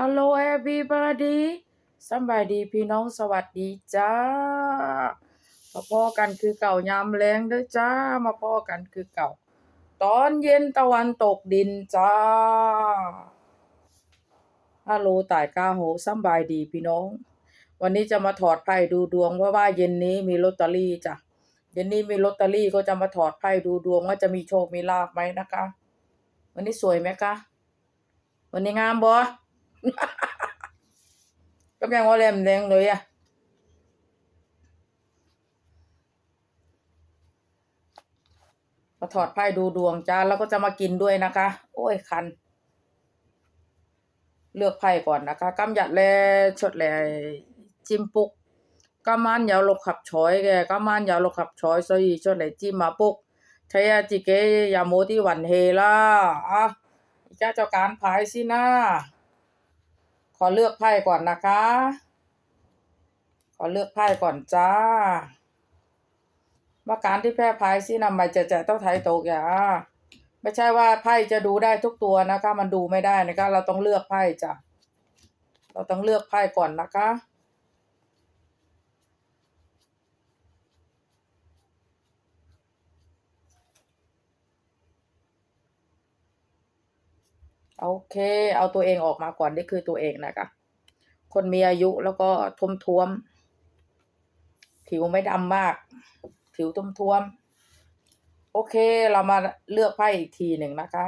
Hello everybody สบายดีพี่น้องสวัสดีจ้า มาพอกันคือเก่ายามแรงเด้อจ้า มาพอกันคือเก่า ตอนเย็นตะวันตกดินจ้า ฮัลโหลต่ายกาโหสบายดีพี่น้อง วันนี้จะมาถอดไพ่ดูดวงเพราะว่าเย็นนี้มีลอตเตอรี่จ้ะ เย็นนี้มีลอตเตอรี่ก็จะมาถอดไพ่ดูดวงว่าจะมีโชคมีลาภไหมนะคะ วันนี้สวยไหมคะ วันนี้งามบ่ ก็ยังว่าแหลมแดงเลยอะมาถอดไพ่ดูดวงจ้าแล้วก็จะมากินด้วยนะคะ โอ้ยคัน เลือกไพ่ก่อนนะคะกำหยัดแลชดแลจิ้มปุกกำมันยาวลกขับช้อยแกกำมันยาวลกขับช้อยซอยชดแลจิ้มมาปุกใช้ยาจิเกยาโมที่หวันเฮล่ะอะเจ้าเจ้าการพายสินะ ขอเลือกไพ่ก่อนนะคะ ขอเลือกไพ่ก่อนจ้าว่าการที่แพร่พายสินำมาจะจะต้องไทยตกอย่าไม่ใช่ว่าไพ่จะดูได้ทุกตัวนะคะ มันดูไม่ได้นะคะ เราต้องเลือกไพ่จ้ะ เราต้องเลือกไพ่ก่อนนะคะ โอเค เอาตัวเองออกมาก่อนนี่คือตัวเองนะคะคนมีอายุแล้วก็ทุมท้วม ผิวไม่ดำมาก ผิวทุมท้วม โอเค เรามาเลือกไพ่อีกทีหนึ่งนะคะ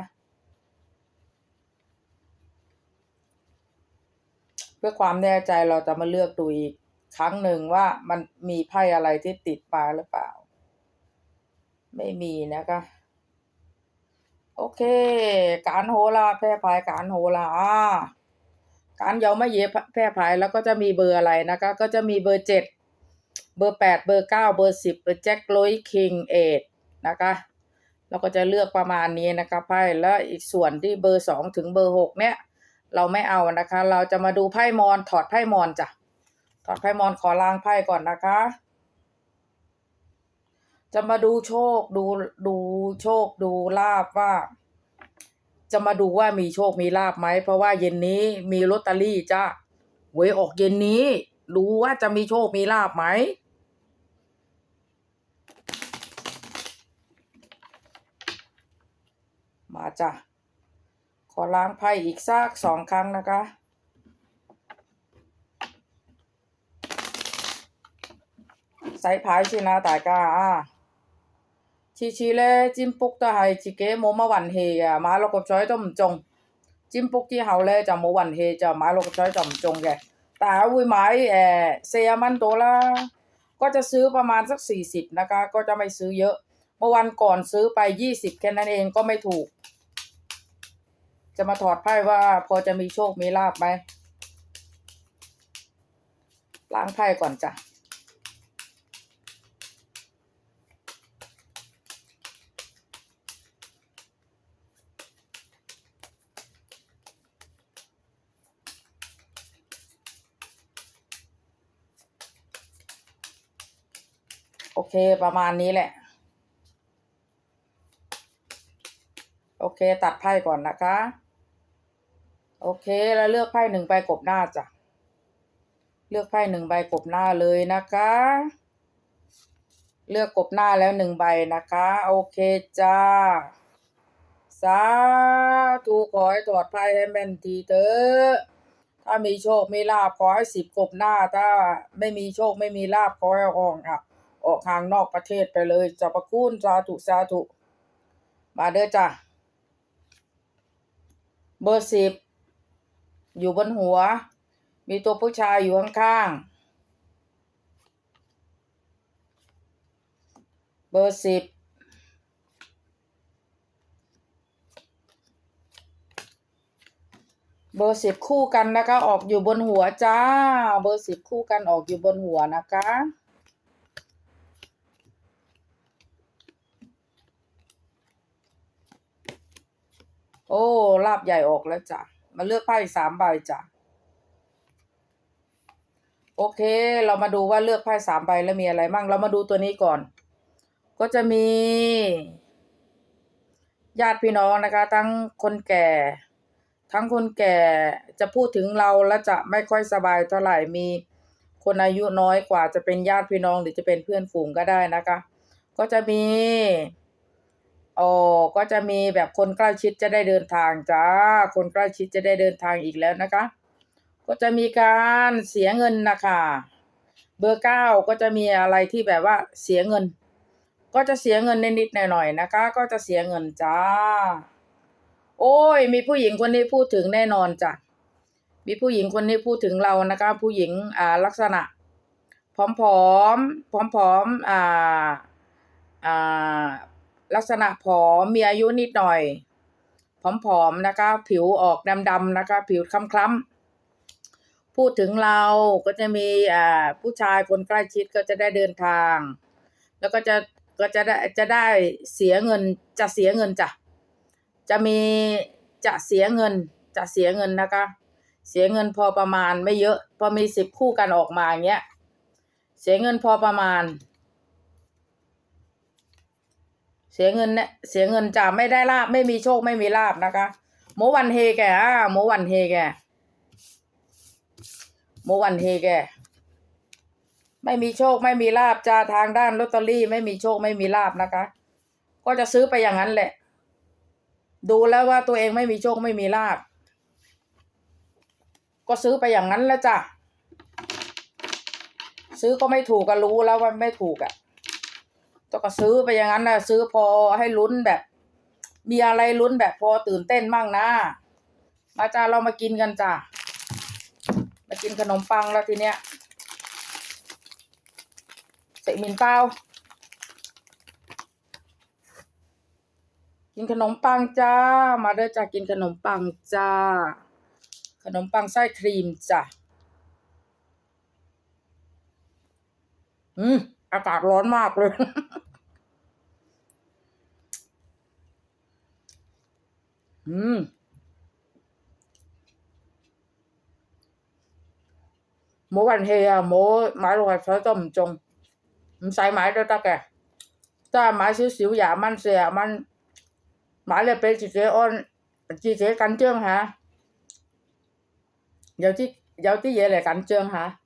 เพื่อความแน่ใจเราจะมาเลือกดูอีกครั้งหนึ่งว่ามันมีไพ่อะไรที่ติดมาหรือเปล่า ไม่มีนะคะ โอเค การโหราแพร่พายการโหราอ่าการเยาไม่เย็บแพร่พายแล้วก็จะมีเบอร์อะไรนะคะ ก็จะมีเบอร์เจ็ดเบอร์แปดเบอร์เก้าเบอร์สิบเบอร์แจ็คโรยคิงเอดนะคะเราก็จะเลือกประมาณนี้นะคะไพ่แล้วอีกส่วนที่เบอร์สองถึงเบอร์หกเนี่ย เราไม่เอานะคะ เราจะมาดูไพ่มอนถอดไพ่มอนจ้ะถอดไพ่มอนขอล้างไพ่ก่อนนะคะ จะมาดูโชคดูดูโชคดูลาบว่า จะมาดูว่ามีโชคมีลาบไหม เพราะว่าเย็นนี้มีลอตเตอรี่จ้าหวยออกเย็นนี้ดูว่าจะมีโชคมีลาบไหมมาจ้ะขอล้างไพ่อีกสักสองครั้งนะคะ ใส่ไพายสินะ大 치치 레 찐복도 하이 지게 뭐마 완해야 말로 곱쳐อ좀좀 찐복지 하울레 자 뭐완해 자 말로 곱쳐야 좀좀 게 따위 마이 에 세야만 돌라 ก็จะซื้อประมาณสักสี่สิบนะคะ ก็จะไม่ซื้อเยอะ เมื่อวันก่อนซื้อไปยี่สิบแค่นั้นเองก็ไม่ถูก จะมาถอดไพ่ว่าพอจะมีโชคมีลาบไหมล้างไพ่ก่อนจ้ะ โอเคประมาณนี้แหละ โอเค ตัดไพ่ก่อนนะคะ โอเคแล้วเลือกไพ่หนึ่งใบกบหน้าจ้ะ เลือกไพ่หนึ่งใบกบหน้าเลยนะคะ เลือกกบหน้าแล้วหนึ่งใบนะคะ โอเคจ้า สาธุขอให้ถอดไพ่ให้แม่นทีเถอะถ้ามีโชค มีลาภขอให้สิบกบหน้า ถ้าไม่มีโชคไม่มีลาภขอให้ออกอะ ออกทางนอกประเทศไปเลยจะประคุณสาธุสาธุมาเด้อจ้ะเบอร์สิบอยู่บนหัว มีตัวผู้ชายอยู่ข้างๆ เบอร์สิบเบอร์สิบคู่กันนะคะ ออกอยู่บนหัวจ้า เบอร์สิบคู่กันออกอยู่บนหัวนะคะ โอ้ ลาบใหญ่ออกแล้วจ้ะ มาเลือกไพ่สามใบจ้ะ โอเค เรามาดูว่าเลือกไพ่สามใบแล้วมีอะไรมั่งเรามาดูตัวนี้ก่อน ก็จะมี ญาติพี่น้องนะคะ ทั้งคนแก่ ทั้งคนแก่จะพูดถึงเราแล้วจะไม่ค่อยสบายเท่าไหร่ มีคนอายุน้อยกว่าจะเป็นญาติพี่น้องหรือจะเป็นเพื่อนฝูงก็ได้นะคะ ก็จะมี โอ้ก็จะมีแบบคนใกล้ชิดจะได้เดินทางจ้า คนใกล้ชิดจะได้เดินทางอีกแล้วนะคะ ก็จะมีการเสียเงินนะคะเบอร์เก้าก็จะมีอะไรที่แบบว่าเสียเงิน ก็จะเสียเงินนิดๆหน่อยๆนะคะ ก็จะเสียเงินจ้า โอ้ย มีผู้หญิงคนนี้พูดถึงแน่นอนจ้ะมีผู้หญิงคนนี้พูดถึงเรานะคะ ผู้หญิงอ่าลักษณะผอมๆผอมๆอ่าอ่า ลักษณะผอมมีอายุนิดหน่อย ผอมๆนะคะ ผิวออกดำๆนะคะ ผิวคล้ำๆพูดถึงเราก็จะมีอ่าผู้ชายคนใกล้ชิดก็จะได้เดินทาง แล้วก็จะก็จะได้จะได้เสียเงินจะเสียเงินจ้ะจะมีจะเสียเงินจะเสียเงินนะคะ เสียเงินพอประมาณไม่เยอะ พอมีสิบคู่กันออกมาอย่างเงี้ยเสียเงินพอประมาณ เสียเงินเนี่ยเสียเงินจะไม่ได้ลาบไม่มีโชคไม่มีลาบนะคะโมวันเฮแกอะโมวันเฮแกโมวันเฮแกไม่มีโชคไม่มีลาบจะทางด้านลอตเตอรี่ ไม่มีโชคไม่มีลาบนะคะ ก็จะซื้อไปอย่างนั้นแหละ ดูแล้วว่าตัวเองไม่มีโชคไม่มีลาบก็ซื้อไปอย่างนั้นแล้วจ้ะซื้อก็ไม่ถูกก็รู้แล้วว่าไม่ถูกอะ่ะ ก็ซื้อไปอย่างนั้นนะซื้อพอให้ลุ้นแบบ มีอะไรลุ้นแบบพอตื่นเต้นมั่งนะ มาจ้าเรามากินกันจ้ะมากินขนมปังแล้วทีเนี้ยเสกมินเป้ากินขนมปังจ้า มาเด้อจ้ากินขนมปังจ้า ขนมปังไส้ครีมจ้ะอืมอากาศร้อนมากเลย อืม mỗi bàn thì à, mỗi mãi rồi phải có một chung không sai mãi đâu ta kìa ta mãi xíu xíu dạ man xè man mãi là bé chị sẽ ôn chị sẽ cắn chương hả giờ tí giờ tí vậy là cắn chương hả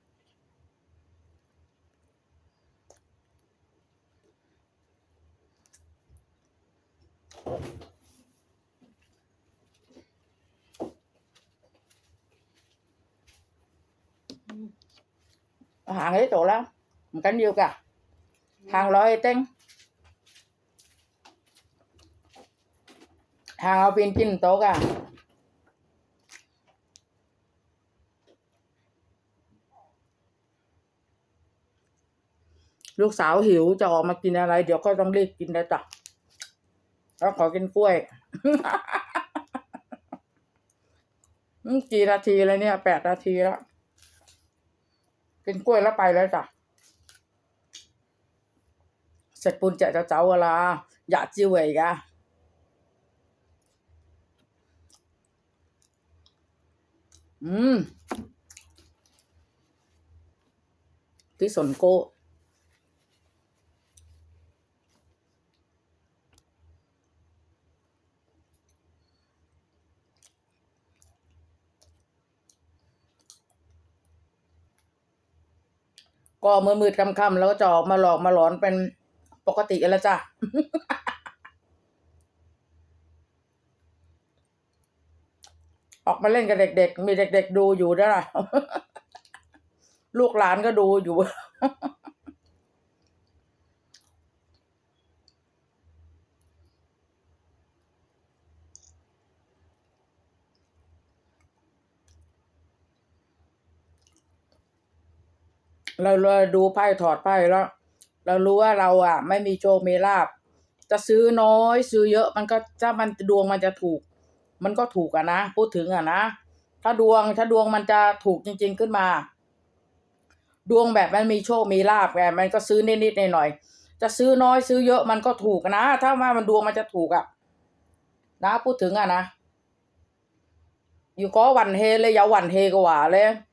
hàng ấy chỗ lắm một cánh nhiều cả hàng loại tên hàng เอาเป็นกินโต๊ะลูกสาวหิวจะออกมากินอะไร เดี๋ยวก็ต้องรีบกินแล้วจ้ะแล้วขอกินกล้วย กี่นาทีแล้วเนี่ยแปดนาทีแล้ว กินกล้วยแล้วไปแล้วจ้ะเสร็จปุ่นเจะเจ้าเวลาอยากจิ้วอีกอะอืมที่สนโก ก็มือมืดๆค่ำๆแล้วก็จะออกมาหลอกมาหลอนเป็นปกติแล้วจ้ะออกมาเล่นกับเด็กๆ มีเด็ก ๆ ดูอยู่ด้วยล่ะ ลูกหลานก็ดูอยู่ เราเราดูไพ่ถอดไพ่แล้ว เรารู้ว่าเราอะ ไม่มีโชคมีลาบ จะซื้อน้อยซื้อเยอะมันก็ถ้ามันดวงมันจะถูก มันก็ถูกอะนะพูดถึงอะนะถ้าดวงถ้าดวงมันจะถูกจริง ๆขึ้นมา ดวงแบบมันมีโชคมีลาบไงมันก็ซื้อนิดๆหน่อยๆจะซื้อน้อยซื้อเยอะมันก็ถูกนะ ถ้าว่ามันดวงมันจะถูกอะนะพูดถึงอะนะอยู่ có hoành hê lên dạo hoành hê của quả lên lấy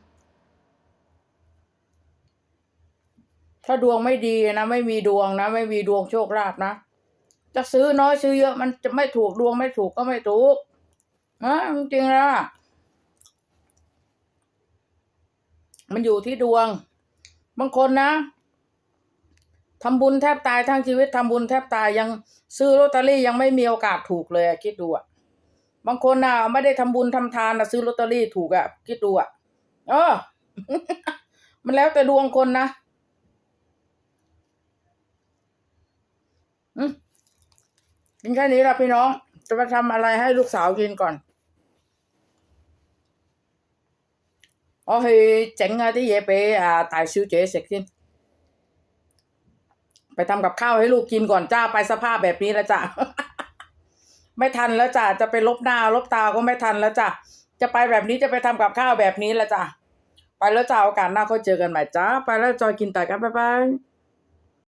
ถ้าดวงไม่ดีนะไม่มีดวงนะ ไม่มีดวงโชคลาภนะจะซื้อน้อยซื้อเยอะมันจะไม่ถูกดวงไม่ถูกก็ไม่ถูกนะจริงๆแล้วอะมันอยู่ที่ดวง บางคนนะทำบุญแทบตายทั้งชีวิตทำบุญแทบตายยังซื้อลอตเตอรี่ยังไม่มีโอกาสถูกเลยคิดดูอะบางคนน่ะไม่ได้ทำบุญทำทานนะซื้อลอตเตอรี่ถูกอะคิดดูอะเออ มันแล้วแต่ดวงคนนะอืม กินแค่นี้ละพี่น้อง จะไปทำอะไรให้ลูกสาวกินก่อน 我去整下啲嘢俾啊大小姐食先，ไปทำกับข้าวให้ลูกกินก่อนจ้าไปสภาพแบบนี้แล้วจ้ะ ไม่ทันแล้วจ้ะจะไปลบหน้าลบตาก็ไม่ทันแล้วจ้ะจะไปแบบนี้จะไปทำกับข้าวแบบนี้แล้วจ้ะไปแล้วจ้าโอกาสหน้าค่อยเจอกันใหม่จ้าไปแล้วจอยกินต่อกันบ๊ายบาย